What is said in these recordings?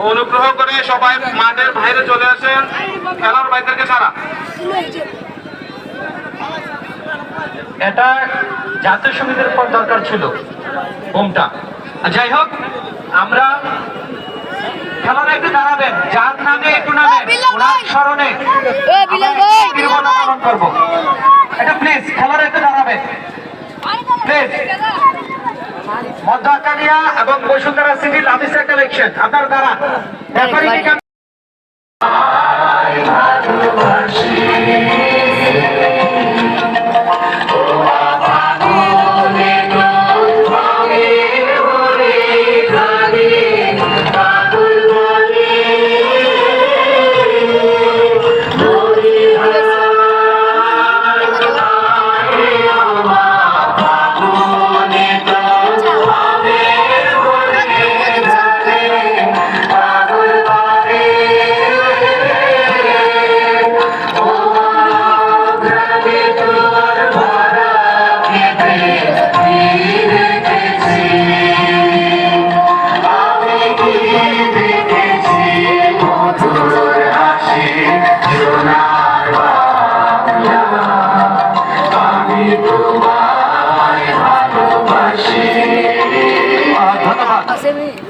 অনুগ্রহ করে সবাই মাঠের বাইরে চলে আসেন। খেলার বাইদেরকে ছাড়া। এটা জাতীয় সঙ্গীতের পর দরকার ছিল ঘুমটা যাই হোক আমরা খেলার একটু দাঁড়াবেন যার নামে একটু নামে ওনার স্মরণে। পালন করব। এটা প্লিজ খেলার একটু দাঁড়াবেন। প্লিজ মধ্য আকালিয়া এবং বসুন্ধরা সিভিল অফিসার কালেকশন। আপনার দ্বারা ব্যাপারী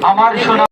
আমার শোনা